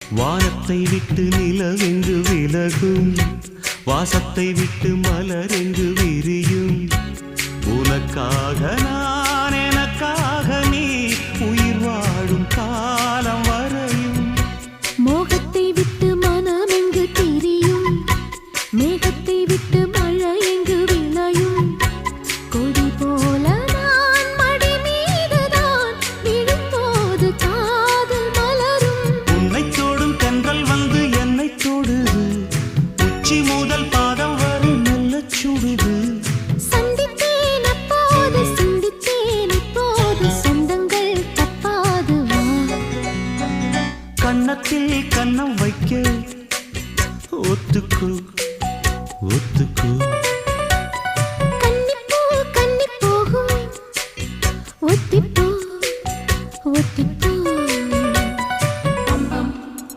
வானத்தை விட்டு நிலவென்று விலகும். வாசத்தை விட்டு மலர் என்று விரியும். உனக்காக நான் எனக்காக நீ உயிர் வாழும் காலம் வரையும். மோகத்தை விட்டு மனம் எங்கு தெரியும். மேகத்தை கன்னத்தில் கன்னம் வைக்க. ஒத்துக்கு ஒத்துக்கு. ஒத்திப்போ ஒத்திப்போ.